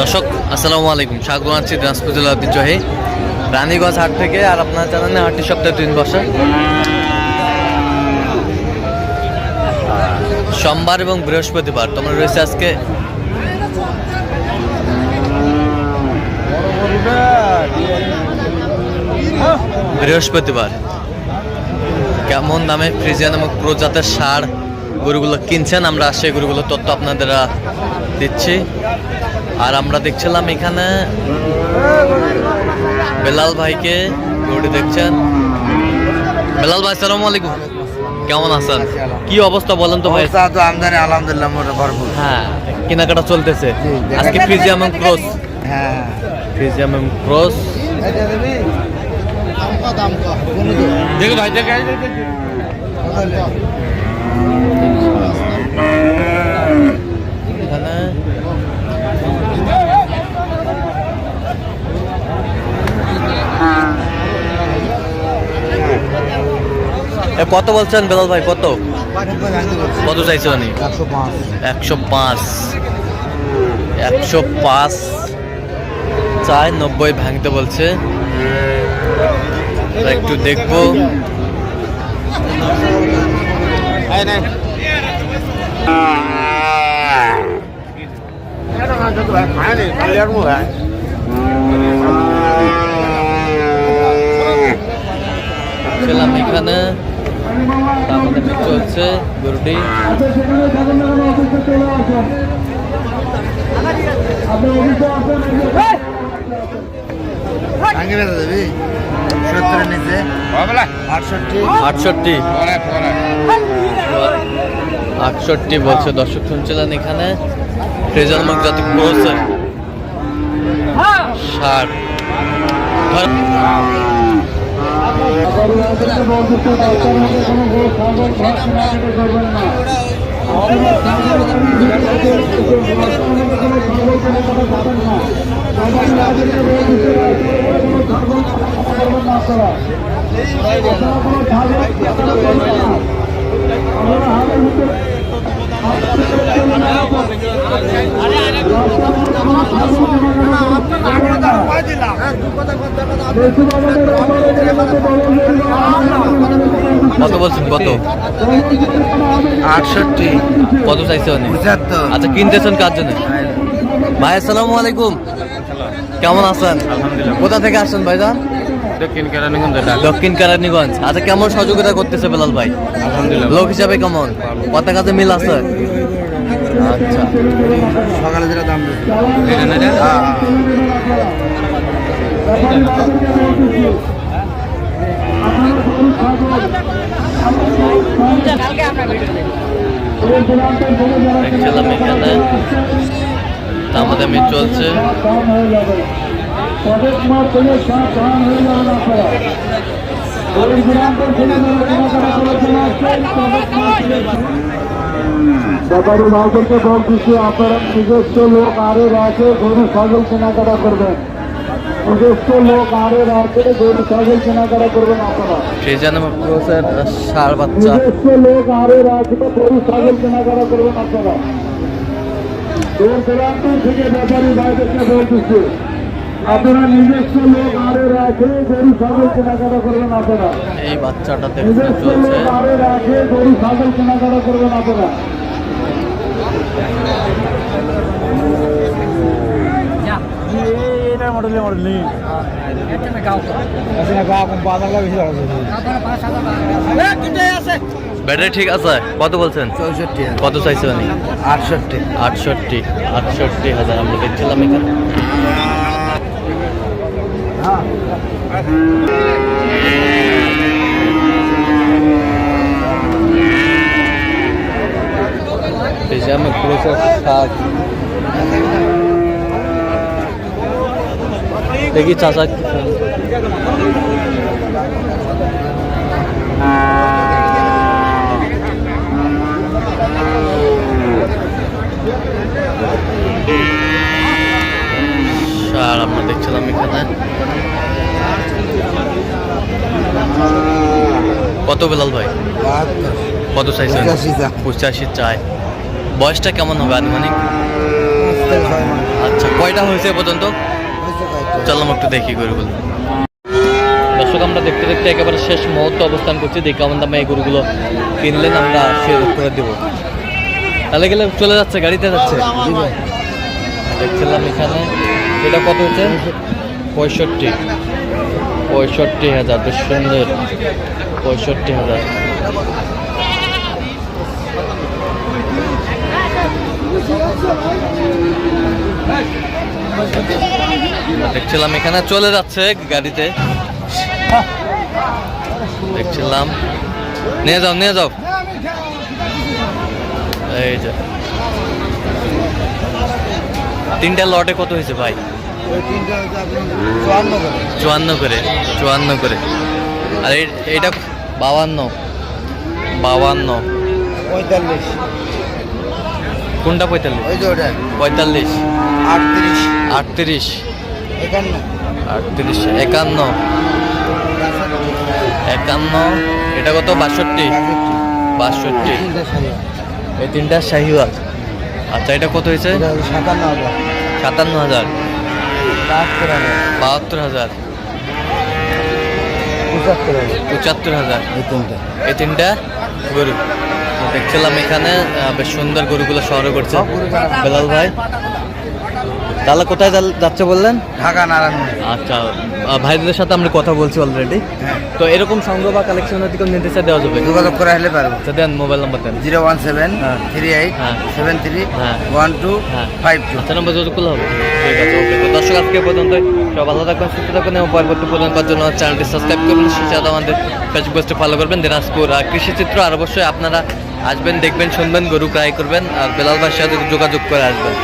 দর্শক, আসসালামু আলাইকুম। স্বাগত আছি দিনাজপুর জেলা ঐতিহ্যবাহী রানীগঞ্জ হাট থেকে আর আপনারা জানেন হাটটি সপ্তাহে তিন বসে সোমবার এবং বৃহস্পতিবার তোমরা রয়েছে আজকে। বৃহস্পতিবার। কেমন দামে ফ্রিজিয়ান এবং প্রজাতের সার গরুগুলো কিনছেন আমরা সেই গরুগুলোর তথ্য আপনাদের দিচ্ছি। আর আমরা দেখছিলাম এখানে বেলাল ভাইকে গরুটি দেখছেন। বেলাল ভাই সালাম আলাইকুম। কেমন আছেন? কি অবস্থা বলেন তো ভাই? তো আমদানি আলহামদুলিল্লাহ মোটা ভরপুর। হ্যাঁ কেনাকাটা চলতেছে। আজকে ফ্রিজিয়াম ক্রস। হ্যাঁ। ফ্রিজিয়াম ক্রস। দেখো ভাই দেখে এখানে এ কত বলছেন বেলাল ভাই? কত? কত চাইছে উনি? একশো পাঁচ। একশো পাঁচ। চায় নব্বই ভাঙতে বলছে। একটু দেখব। ছিলাম এখানে। গরুটি। বেঁধে দেবি সত্তরের নিচে। আটষট্টি। বলছে দর্শক শুনছিলেন এখানে। ফ্রেজার মুখ যাতে পড়ছে ষাট। ধর কত বলছেন কত? আটষট্টি। কত চাইছে আচ্ছা কিনতেছেন কার জন্য? ভাই আসসালামু আলাইকুম। কেমন আছেন? কোথা থেকে আসছেন ভাইজান? দক্ষিণ কেরানীগঞ্জ দক্ষিণ কেরানীগঞ্জ। আচ্ছা কেমন সহযোগিতা করতেছে বেলাল ভাই? লোক হিসাবে কেমন? কথা কাজে মিল আছে? আচ্ছা। সকালে যেটা দাম এটা না এটা? দেখছিলাম এখানে। দামাদামি চলছে। ব্যাপারী ভাইদেরকে বলতেছি আপনারা নিজস্ব লোক আরও রাখে গরু ছাগল কেনাকাটা করবেন। নিজস্ব লোক আরও রাখে গরু ছাগল কেনাকাটা করবেন আপনারা। ফ্রিজান এবং ক্রোসের সার বাচ্চা। নিজস্ব লোক আরও রাখে গরু ছাগল কেনাকাটা করবেন আপনারা। দূর দূরান্ত থেকে ব্যাপারী ভাইদেরকে বলতেছি আপনারা নিজস্ব লোক আরও রাখে গরু ছাগল কেনাকাটা করবেন আপনারা। এই বাচ্চাটা নিজস্ব চলছে লোক আরও রাখে গরু ছাগল কেনাকাটা করবেন আপনারা। ব্যাটারি ঠিক আছে কত বলছেন? চৌষট্টি কত চাইছে উনি আটষট্টি। আটষট্টি আটষট্টি হাজার আমরা দেখছিলাম এখানে। ফ্রিজামে ক্রোসের সার দেখি চাচা খান। আমরা দেখছিলাম এখানে। কত বেলাল ভাই? কত চাইছেন পঁচাশি। চাই। বয়সটা কেমন হবে আনুমানিক? আচ্ছা কয়টা হয়েছে পর্যন্ত? চললাম একটু দেখি গরুগুলো দর্শক, আমরা দেখতে দেখতে একেবারে শেষ মুহূর্তে অবস্থান করছি। দেখে কেমন দামে এই গরুগুলো কিনলেন, আমরা শেয়ার করে দেবো। তাহলে গেলে চলে যাচ্ছে, গাড়িতে যাচ্ছে। দেখছিলাম এখানে, এটা কত হচ্ছে? পঁয়ষট্টি। পঁয়ষট্টি হাজার, বেশ সুন্দর। পঁয়ষট্টি হাজার। দেখছিলাম এখানে চলে যাচ্ছে গাড়িতে। দেখছিলাম। নিয়ে যাও নিয়ে যাও। এই যে। তিনটা লটে কত হয়েছে ভাই? চুয়ান্ন করে চুয়ান্ন করে। আর এই- এইটা বাউান্ন বাউান্ন পঁয়তাল্লিশ। কোনটা পঁয়তাল্লিশ? ওই যে ওটা। পঁয়তাল্লিশ। আটত্রিশ। আটত্রিশ। একান্ন। আটত্রিশ একান্ন। একান্ন এটা কত? বাষট্টি। বাষট্টি। এই তিনটা শাহিওয়াল। আচ্ছা এটা কত হয়েছে? সাতান্ন হাজার। সাতান্ন হাজার। বাহাত্তর হাজার। পঁচাত্তর হাজার। পঁচাত্তর হাজার। এই তিনটা। এই তিনটা? গরু। দেখছিলাম এখানে বেশ সুন্দর গরুগুলো শহরে করছে বেলাল ভাই। তাহলে কোথায় যাচ্ছে বললেন? ঢাকা নারায়ণ আচ্ছা ভাইদের সাথে আমরা কথা বলছি অলরেডি হ্যাঁ। তো এরকম সংগ্রহ বা কালেকশন যদি কোনো নির্দেশে দেওয়া যাবে? যোগাযোগ করে আসলে পারব। আচ্ছা দেন মোবাইল নাম্বার দেন। জিরো ওয়ান সেভেন হ্যাঁ। থ্রি এইট হ্যাঁ। Seven three. One two. Five two. আচ্ছা নম্বর যোগাযোগ করলে হবে। ঠিক আছে ওকে তো দর্শক আজকে পর্যন্ত সব ভালো থাকবেন সুস্থ থাকবেন এবং পরবর্তী প্রদান করার জন্য চ্যানেলটি সাবস্ক্রাইব করবেন। সেই সাথে আমাদের ফেসবুক পেজটি ফলো করবেন। দিনাজপুর কৃষিচিত্র। আর অবশ্যই আপনারা আসবেন দেখবেন শুনবেন গরু ক্রাই করবেন আর বেলাল ভাইয়ের সাথে যোগাযোগ করে আসবেন।